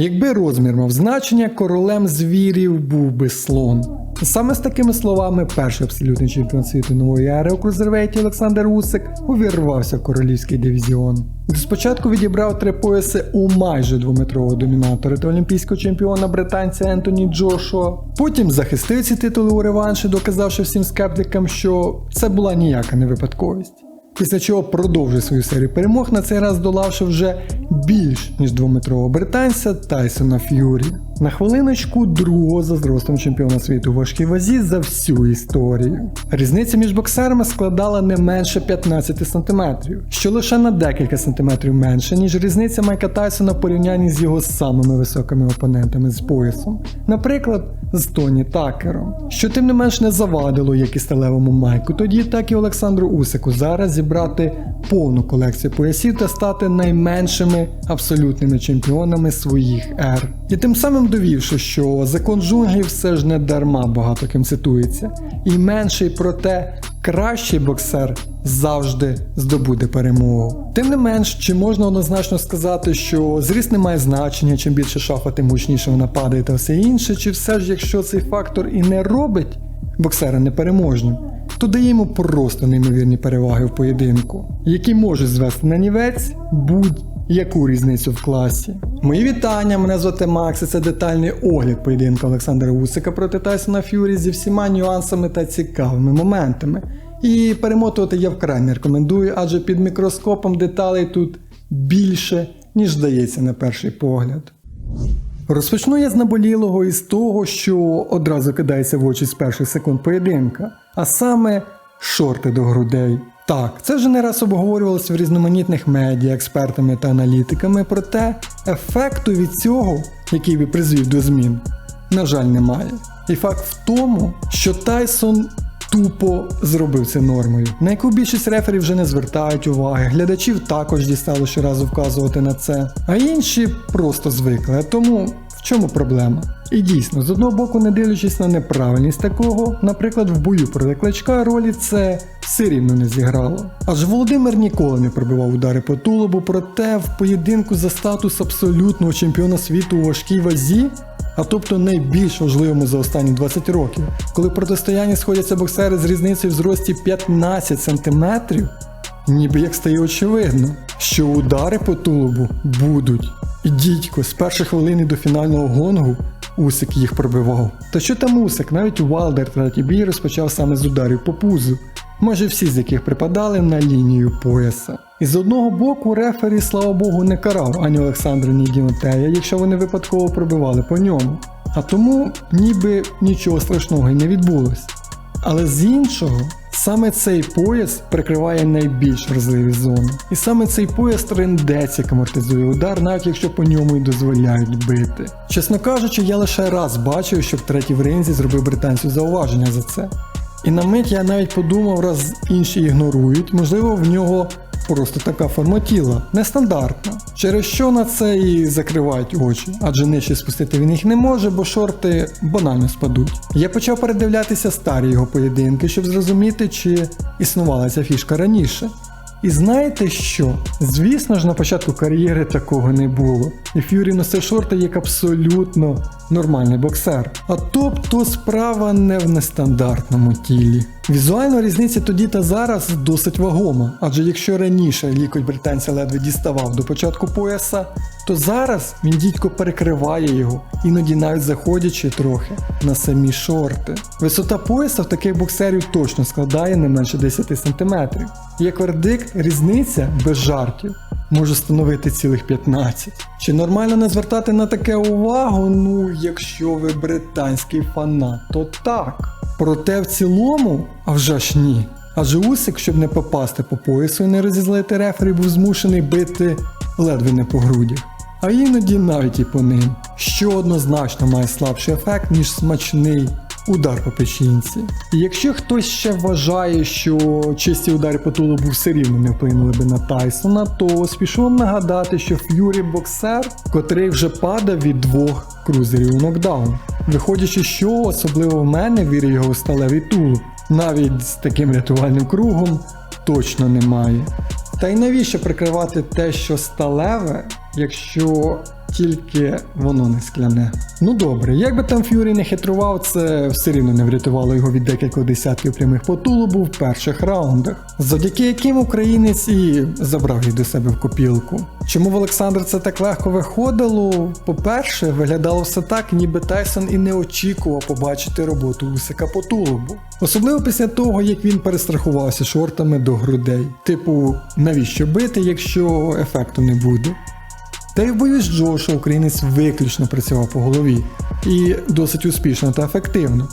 Якби розмір мав значення, королем звірів був би слон. Саме з такими словами перший абсолютний чемпіон світу нової ери у крузервейті Олександр Усик увірвався в королівський дивізіон. Спочатку відібрав три пояси у майже двометрового домінатора та олімпійського чемпіона британця Ентоні Джошуа. Потім захистив ці титули у реванші, доказавши всім скептикам, що це була ніяка не випадковість. Після чого продовжив свою серію перемог, на цей раз долавши вже більш ніж двометрового британця Тайсона Ф'юрі. На хвилиночку другого за зростом чемпіона світу важкій вазі за всю історію. Різниця між боксерами складала не менше 15 см, що лише на декілька сантиметрів менше, ніж різниця Майка Тайсона в порівнянні з його самими високими опонентами з поясом, наприклад, з Тоні Такером, що тим не менш не завадило як і сталевому Майку. Тоді, так і Олександру Усику зараз зібрати повну колекцію поясів та стати найменшими абсолютними чемпіонами своїх ер. І тим самим довівши, що закон джунглів все ж не дарма багато ким цитується, і менший, проте кращий боксер завжди здобуде перемогу. Тим не менш, чи можна однозначно сказати, що зріст не має значення, чим більше шафа, тим гучніше вона падає та все інше, чи все ж якщо цей фактор і не робить боксера непереможним, то дає йому просто неймовірні переваги в поєдинку, які можуть звести на нівець будь-яку різницю в класі. Мої вітання, мене звати Макс, і це детальний огляд поєдинку Олександра Усика проти Тайсона Ф'юрі зі всіма нюансами та цікавими моментами. І перемотувати я вкрай не рекомендую, адже під мікроскопом деталей тут більше, ніж здається на перший погляд. Розпочну я з наболілого і з того, що одразу кидається в очі з перших секунд поєдинка, а саме шорти до грудей. Так, це вже не раз обговорювалося в різноманітних медіа, експертами та аналітиками, проте ефекту від цього, який би призвів до змін, на жаль, немає. І факт в тому, що Тайсон тупо зробив це нормою, на яку більшість реферів вже не звертають уваги, глядачів також дістало щоразу вказувати на це, а інші просто звикли. Тому чому проблема? І дійсно, з одного боку, не дивлячись на неправильність такого, наприклад, в бою проти кличка ролі це все рівно не зіграло. Аж Володимир ніколи не пробивав удари по тулубу, проте в поєдинку за статус абсолютного чемпіона світу у важкій вазі а тобто найбільш важливому за останні 20 років, коли в протистоянні сходяться боксери з різницею в зрості 15 см, ніби як стає очевидно, що удари по тулубу будуть. І дідько, з перших хвилини до фінального гонгу Усик їх пробивав. Та що там Усик, навіть Уалдер третій бій розпочав саме з ударів по пузу, майже всі з яких припадали на лінію пояса. І з одного боку рефері, слава Богу, не карав ані Олександра, ні Дінотея, якщо вони випадково пробивали по ньому. А тому ніби нічого страшного й не відбулось. Але з іншого, саме цей пояс прикриває найбільш вразливі зони. І саме цей пояс трендець як амортизує удар, навіть якщо по ньому й дозволяють бити. Чесно кажучи, я лише раз бачив, щоб третій в ринзі зробив британцю зауваження за це. І на мить я навіть подумав, раз інші ігнорують, можливо, в нього просто така форма тіла, нестандартна. Через що на це і закривають очі, адже нижче спустити він їх не може, бо шорти банально спадуть. Я почав передивлятися старі його поєдинки, щоб зрозуміти, чи існувала ця фішка раніше. І знаєте що? Звісно ж, на початку кар'єри такого не було. І Ф'юрі носив шорти як абсолютно нормальний боксер. А тобто справа не в нестандартному тілі. Візуально різниця тоді та зараз досить вагома, адже якщо раніше лікоть британця ледве діставав до початку пояса, то зараз він дідько перекриває його, іноді навіть заходячи трохи на самі шорти. Висота пояса в таких боксерів точно складає не менше 10 см. Як вердикт, різниця без жартів може становити цілих 15. Чи нормально не звертати на таке увагу? Ну, якщо ви британський фанат, то так. Проте в цілому, а вже ж ні. Адже Усик, щоб не попасти по поясу і не розізлити рефері, був змушений бити ледве не по грудях. А іноді навіть і по ним, що однозначно має слабший ефект, ніж смачний удар по печінці. І якщо хтось ще вважає, що чисті удари по тулубу все рівно не вплинули би на Тайсона, то спішу вам нагадати, що Ф'юрі боксер, котрий вже падав від двох крузерів у нокдаун. Виходячи, що особливо в мене вірю його сталевий тулуб, навіть з таким рятувальним кругом точно немає. Та й навіщо прикривати те, що сталеве, якщо тільки воно не скляне. Ну добре, як би там Ф'юрі не хитрував, це все рівно не врятувало його від декількох десятків прямих по тулубу в перших раундах, завдяки яким українець і забрав їх до себе в копілку. Чому в Олександр це так легко виходило? По-перше, виглядало все так, ніби Тайсон і не очікував побачити роботу Усика по тулубу. Особливо після того, як він перестрахувався шортами до грудей. Типу, навіщо бити, якщо ефекту не буде? Та й в бою з Джоша українець виключно працював по голові і досить успішно та ефективно.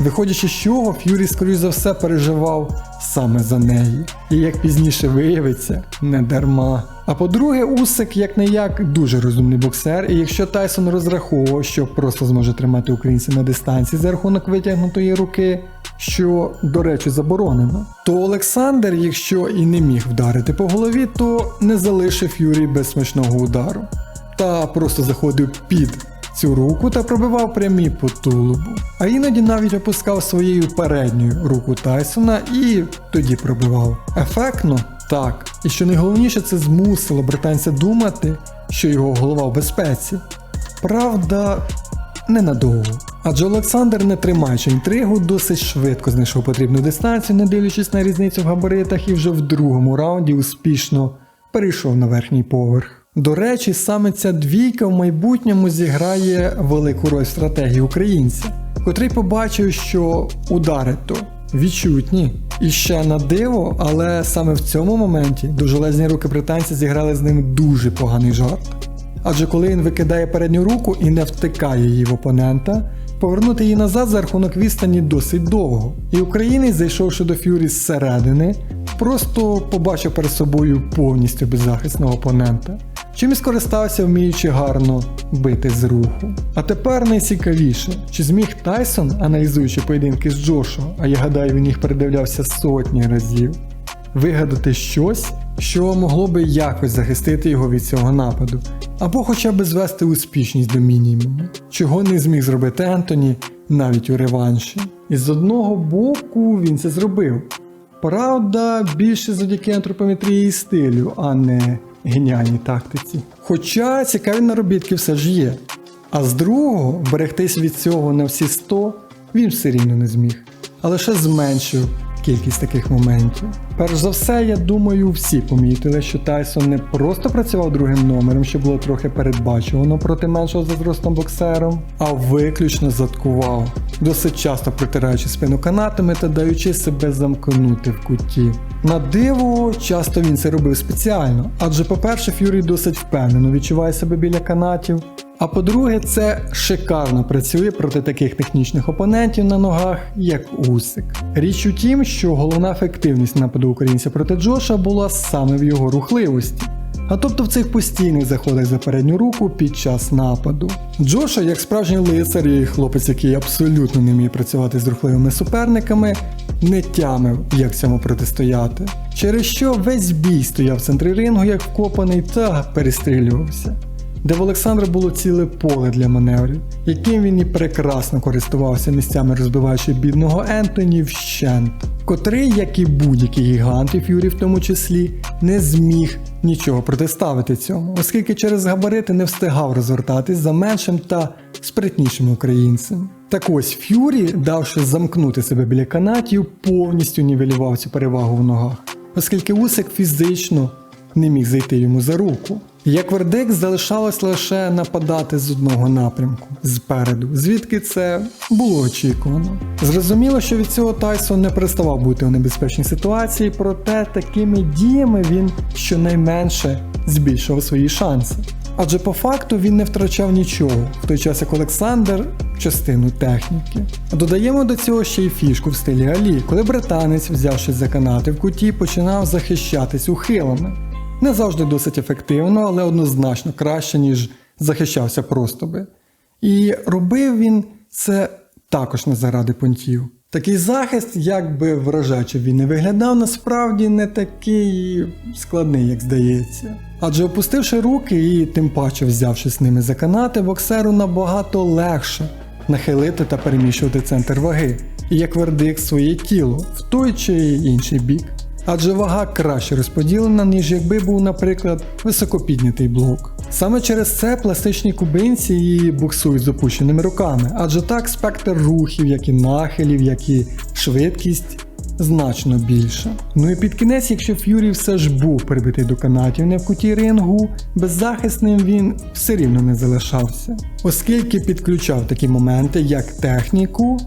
Виходячи з чого, Ф'юрі, скоріш за все, переживав саме за неї. І як пізніше виявиться, не дарма. А по-друге, Усик, як не як, дуже розумний боксер, і якщо Тайсон розраховував, що просто зможе тримати українця на дистанції за рахунок витягнутої руки, що, до речі, заборонено, то Олександр, якщо і не міг вдарити по голові, то не залишив Юрій без смачного удару. Та просто заходив під цю руку та пробивав прямі по тулубу. А іноді навіть опускав своєю передньою руку Тайсона і тоді пробивав. Ефектно? Так. І що найголовніше, це змусило британця думати, що його голова в безпеці. Правда, ненадовго. Адже Олександр, не тримаючи інтригу, досить швидко знайшов потрібну дистанцію, не дивлячись на різницю в габаритах, і вже в другому раунді успішно перейшов на верхній поверх. До речі, саме ця двійка в майбутньому зіграє велику роль в стратегії українця, котрий побачив, що удари то відчутні. І ще на диво, але саме в цьому моменті довжелезні руки британця зіграли з ним дуже поганий жарт. Адже коли він викидає передню руку і не втикає її в опонента, повернути її назад за рахунок відстані досить довго. І українець, зайшовши до Ф'юрі зсередини, просто побачив перед собою повністю беззахисного опонента. Чим і скористався, вміючи гарно бити з руху. А тепер найцікавіше, чи зміг Тайсон, аналізуючи поєдинки з Джошуа, а я гадаю, він їх передивлявся сотні разів, вигадати щось, що могло би якось захистити його від цього нападу, або хоча б звести успішність до мінімуму, чого не зміг зробити Ентоні навіть у реванші. І з одного боку він це зробив. Правда, більше завдяки антропометрії і стилю, а не геніальній тактиці. Хоча цікаві наробітки все ж є. А з другого, берегтись від цього на всі 100 він все рівно не зміг, а лише зменшив кількість таких моментів. Перш за все, я думаю, всі помітили, що Тайсон не просто працював другим номером, що було трохи передбачувано проти меншого за зростом боксером, а виключно заткував, досить часто протираючи спину канатами та даючи себе замкнути в куті. На диво, часто він це робив спеціально, адже, по-перше, Ф'юрі досить впевнено відчуває себе біля канатів. А по-друге, це шикарно працює проти таких технічних опонентів на ногах, як Усик. Річ у тім, що головна ефективність нападу українця проти Джоша була саме в його рухливості. А тобто в цих постійних заходах за передню руку під час нападу. Джоша, як справжній лицар і хлопець, який абсолютно не вміє працювати з рухливими суперниками, не тямив, як цьому протистояти. Через що весь бій стояв в центрі рингу, як вкопаний, та перестрілювався де в Олександра було ціле поле для маневрів, яким він і прекрасно користувався місцями розбиваючи бідного Ентоні вщент, котрий, як і будь-який гігант, і Ф'юрі в тому числі, не зміг нічого протиставити цьому, оскільки через габарити не встигав розвертатись за меншим та спритнішим українцем. Так ось Ф'юрі, давши замкнути себе біля канатів, повністю нівелював цю перевагу в ногах, оскільки Усик фізично не міг зайти йому за руку. Як вердикт залишалось лише нападати з одного напрямку зпереду, звідки це було очікувано. Зрозуміло, що від цього Тайсон не переставав бути у небезпечній ситуації, проте такими діями він щонайменше збільшував свої шанси. Адже по факту він не втрачав нічого, в той час як Олександр частину техніки. Додаємо до цього ще й фішку в стилі Алі, коли британець, взявшись за канати в куті, починав захищатись ухилами. Не завжди досить ефективно, але однозначно краще, ніж захищався просто би. І робив він це також не заради понтів. Такий захист, як би вражаючи він не виглядав, насправді не такий складний, як здається. Адже опустивши руки і тим паче взявшись ними за канати, боксеру набагато легше нахилити та переміщувати центр ваги, і як вердикт своє тіло в той чи інший бік адже вага краще розподілена, ніж якби був, наприклад, високопіднятий блок. Саме через це пластичні кубинці і буксують з опущеними руками, адже так спектр рухів, як і нахилів, як і швидкість значно більша. Ну і під кінець, якщо Ф'юрі все ж був прибитий до канатів не в куті рингу, беззахисним він все рівно не залишався, оскільки підключав такі моменти, як техніку,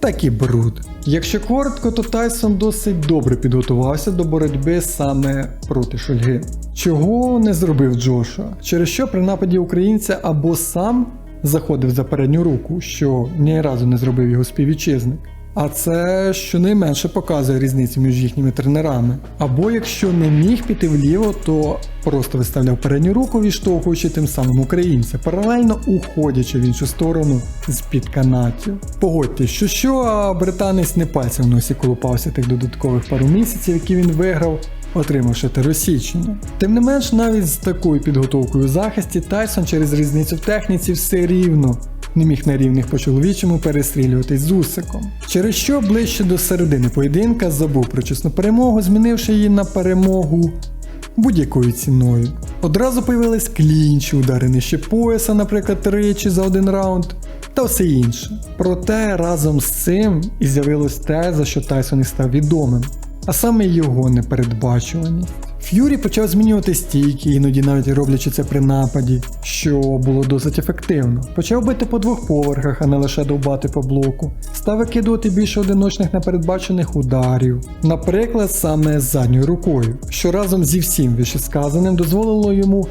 так і бруд. Якщо коротко, то Тайсон досить добре підготувався до боротьби саме проти Шульги. Чого не зробив Джоша, через що при нападі українця або сам заходив за передню руку, що ні разу не зробив його співвітчизник. А це щонайменше показує різницю між їхніми тренерами. Або якщо не міг піти вліво, то просто виставляв передню руку, відштовхуючи тим самим українця, паралельно уходячи в іншу сторону з-під канатів. Погодьтесь, що що, а британець не пальцем в носі колупався тих додаткових пару місяців, які він виграв. Отримавши теросічення. Тим не менш, навіть з такою підготовкою у захисті Тайсон через різницю в техніці все рівно не міг на рівних по чоловічому перестрілюватись з Усиком. Через що ближче до середини поєдинка забув про чесну перемогу, змінивши її на перемогу будь-якою ціною. Одразу появились клінчі, удари нижче пояса, наприклад, тричі за один раунд. Та все інше. Проте разом з цим і з'явилось те, за що Тайсон і став відомим, а саме його непередбачуваність. Ф'юрі почав змінювати стійки, іноді навіть роблячи це при нападі, що було досить ефективно. Почав бити по двох поверхах, а не лише довбати по блоку. Став викидувати більше одиночних непередбачених ударів, наприклад, саме з задньою рукою, що разом зі всім вищесказаним дозволило йому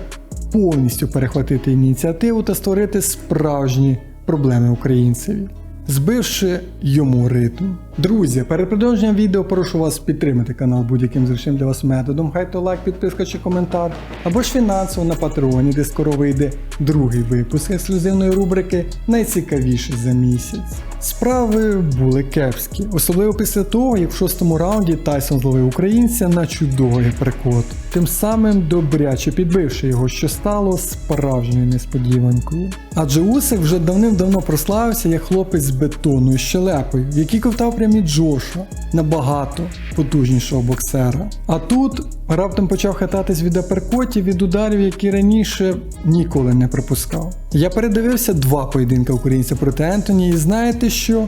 повністю перехватити ініціативу та створити справжні проблеми українцеві збивши йому ритм. Друзі, перед продовженням відео прошу вас підтримати канал будь-яким зручним для вас методом. Хай то лайк, підписка чи коментар, або ж фінансово на патреоні, де скоро вийде другий випуск ексклюзивної рубрики Найцікавіший за місяць. Справи були кепські, особливо після того, як в шостому раунді Тайсон зловив українця на чудовий прикот, тим самим добряче підбивши його, що стало справжньою несподіванкою. Адже Усик вже давним-давно прославився як хлопець з бетонною щелепою, який ковтав прямі Джоша набагато потужнішого боксера. А тут раптом почав хитатись від аперкотів від ударів, які раніше ніколи не пропускав. Я передивився два поєдинки українця проти Ентоні, і знаєте що?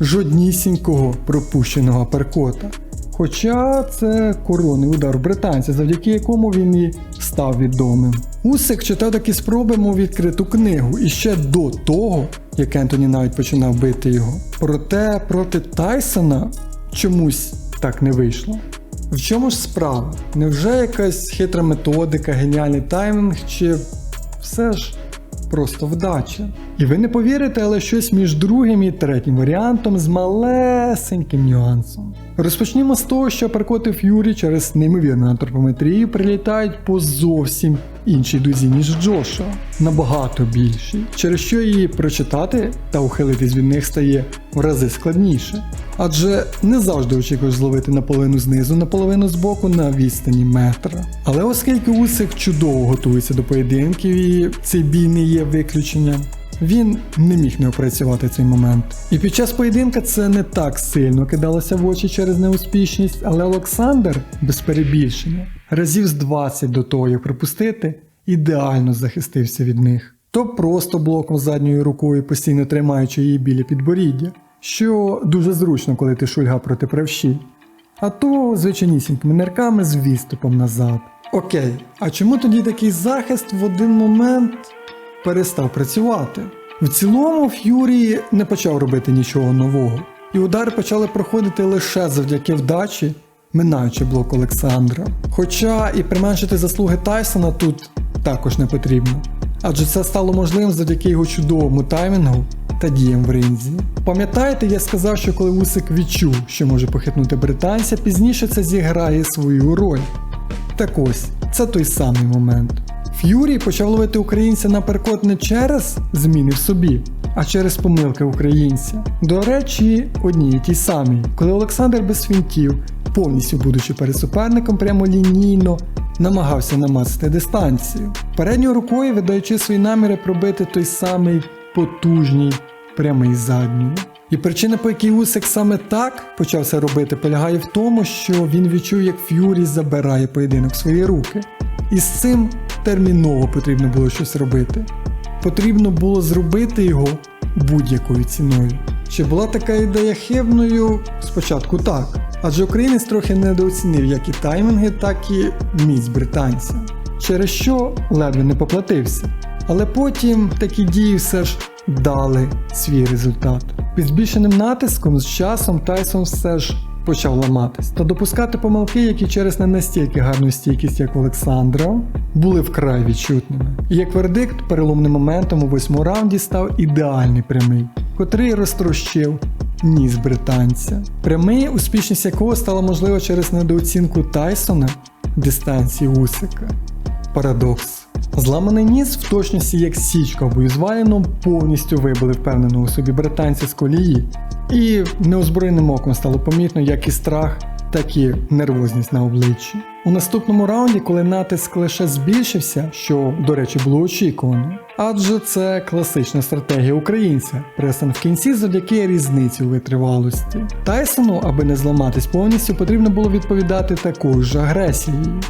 Жоднісінького пропущеного аперкота. Хоча це коронний удар британця, завдяки якому він і став відомим. Усик читав такі спроби, мов відкриту книгу, і ще до того, як Ентоні навіть починав бити його. Проте проти Тайсона чомусь так не вийшло. В чому ж справа? Невже якась хитра методика, геніальний таймінг, чи все ж просто вдача? І ви не повірите, але щось між другим і третім варіантом з малесеньким нюансом. Розпочнімо з того, що перкоти Ф'юрі через неймовірну антропометрію прилітають по зовсім іншій дузі, ніж Джоша, набагато більшій, через що її прочитати та ухилитись від них стає в рази складніше. Адже не завжди очікуєш зловити наполовину знизу, наполовину збоку на відстані метра. Але оскільки Усик чудово готується до поєдинків і цей бій не є виключенням, він не міг не опрацювати цей момент. І під час поєдинка це не так сильно кидалося в очі через неуспішність, але Олександр, без перебільшення, разів з 20 до того, як припустити, ідеально захистився від них. То просто блоком задньою рукою, постійно тримаючи її біля підборіддя, що дуже зручно, коли ти шульга проти правші. А то звичайнісінькими нирками з відступом назад. Окей, а чому тоді такий захист в один момент перестав працювати. В цілому Ф'юрі не почав робити нічого нового, і удари почали проходити лише завдяки вдачі, минаючи блок Олександра. Хоча і применшити заслуги Тайсона тут також не потрібно, адже це стало можливим завдяки його чудовому таймінгу та діям в ринзі. Пам'ятаєте, я сказав, що коли Усик відчув, що може похитнути британця, пізніше це зіграє свою роль. Так ось, це той самий момент. Ф'юрі почав ловити українця на перкот не через зміни в собі, а через помилки українця. До речі, одні і ті самі, коли Олександр без фінтів, повністю будучи перед суперником, прямолінійно намагався намацати дистанцію, передньою рукою видаючи свої наміри пробити той самий потужний прямий задньою. І причина, по якій Усик саме так почав це робити, полягає в тому, що він відчув, як Ф'юрі забирає поєдинок в свої руки. І з цим терміново потрібно було щось робити. Потрібно було зробити його будь-якою ціною. Чи була така ідея хибною? Спочатку так. Адже українець трохи недооцінив як і таймінги, так і міць британця, через що ледве не поплатився. Але потім такі дії все ж дали свій результат. Під збільшеним натиском з часом Тайсон все ж почав ламатись та допускати помилки, які через не настільки гарну стійкість, як Олександра, були вкрай відчутними. І як вердикт, переломним моментом у восьмому раунді став ідеальний прямий, котрий розтрощив ніс британця. Прямий, успішність якого стала можлива через недооцінку Тайсона дистанції Усика. Парадокс. Зламаний ніс в точності як січка обоюзваліном повністю вибили впевненого собі британця з колії, і неозброєним оком стало помітно як і страх, так і нервозність на обличчі. У наступному раунді, коли натиск лише збільшився, що, до речі, було очікувано, адже це класична стратегія українця, пресен в кінці завдяки різниці у витривалості. Тайсону, аби не зламатись повністю, потрібно було відповідати такою ж агресією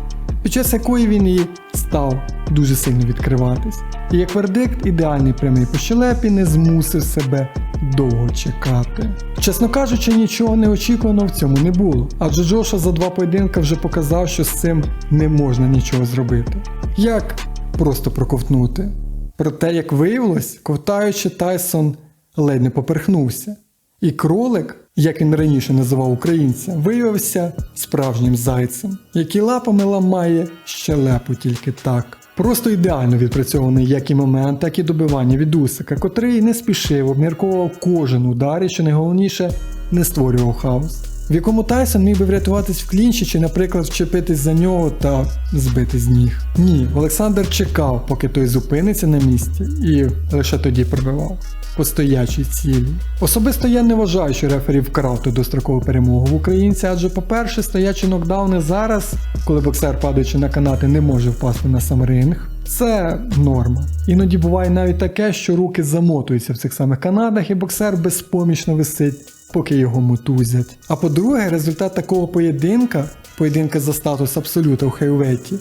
під час якої він і став дуже сильно відкриватись. І як вердикт, ідеальний прямий по щелепі не змусив себе довго чекати. Чесно кажучи, нічого неочікуваного в цьому не було, адже Джоша за два поєдинка вже показав, що з цим не можна нічого зробити. Як просто проковтнути. Проте, як виявилось, ковтаючи Тайсон ледь не поперхнувся. І кролик, як він раніше називав українця, виявився справжнім зайцем, який лапами ламає щелепу тільки так. Просто ідеально відпрацьований як і момент, так і добивання від Усика, котрий не спішив, обмірковував кожен удар і, що найголовніше, не створював хаос. В якому Тайсон міг би врятуватись в клінчі чи, наприклад, вчепитись за нього та збити з ніг. Ні, Олександр чекав, поки той зупиниться на місці, і лише тоді пробивав по стоячій цілі. Особисто я не вважаю, що рефері вкрав дострокову перемогу в українця, адже, по-перше, стоячі нокдауни зараз, коли боксер, падаючи на канати, не може впасти на сам ринг. Це норма. Іноді буває навіть таке, що руки замотуються в цих самих канадах, і боксер безпомічно висить, поки його мотузять. А по-друге, результат такого поєдинка, поєдинка за статус абсолюта у хейветі,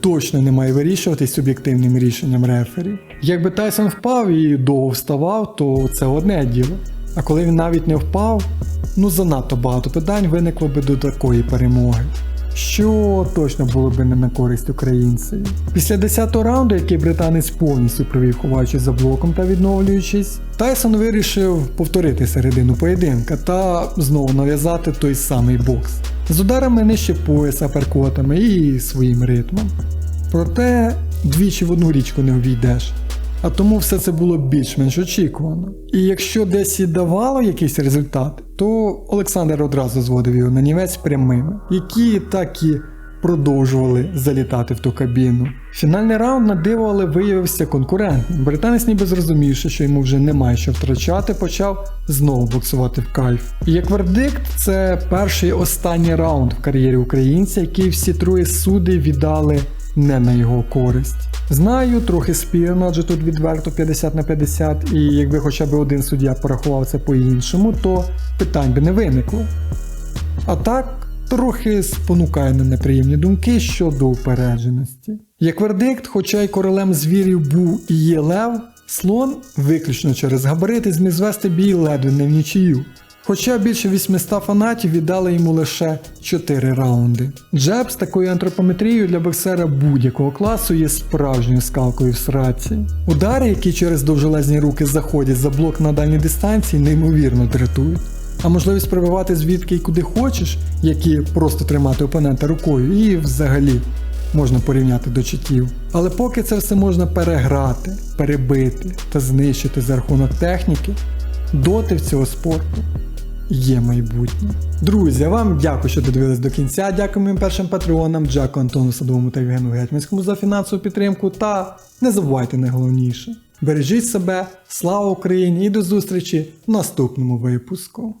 точно не має вирішуватись суб'єктивним рішенням рефері. Якби Тайсон впав і довго вставав, то це одне діло. А коли він навіть не впав, ну занадто багато питань виникло би до такої перемоги. Що точно було би не на користь українцеві. Після 10-го раунду, який британець повністю провів ховаючись за блоком та відновлюючись, Тайсон вирішив повторити середину поєдинка та знову нав'язати той самий бокс з ударами нижче пояса, перкотами і своїм ритмом. Проте двічі в одну річку не увійдеш. А тому все це було більш-менш очікувано. І якщо десь і давало якийсь результат, то Олександр одразу зводив його на нівець прямими, які так і продовжували залітати в ту кабіну. Фінальний раунд на диво, але виявився конкурентним. Британець ніби зрозумівши, що йому вже немає що втрачати, почав знову боксувати в кайф. І як вердикт, це перший останній раунд в кар'єрі українця, який всі троє суди віддали не на його користь. Знаю, трохи спірно, адже тут відверто 50 на 50, і якби хоча б один суддя порахував це по-іншому, то питань би не виникло. А так, трохи спонукає на неприємні думки щодо упередженості. Як вердикт, хоча й королем звірів був і є лев, слон виключно через габарити зміг звести бій ледве не в нічию. Хоча більше 800 фанатів віддали йому лише 4 раунди. Джеб з такою антропометрією для боксера будь-якого класу є справжньою скалкою в сраці. Удари, які через довжелезні руки заходять за блок на дальній дистанції, неймовірно дратують. А можливість пробивати звідки й куди хочеш, як і просто тримати опонента рукою, і взагалі можна порівняти до читів. Але поки це все можна переграти, перебити та знищити за рахунок техніки, доти в цього спорту є майбутнє. Друзі, вам дякую, що додивились до кінця. Дякую моїм першим патреонам, Джаку Антону Садовому та Євгену Гетьманському за фінансову підтримку. Та не забувайте найголовніше. Бережіть себе, слава Україні і до зустрічі в наступному випуску.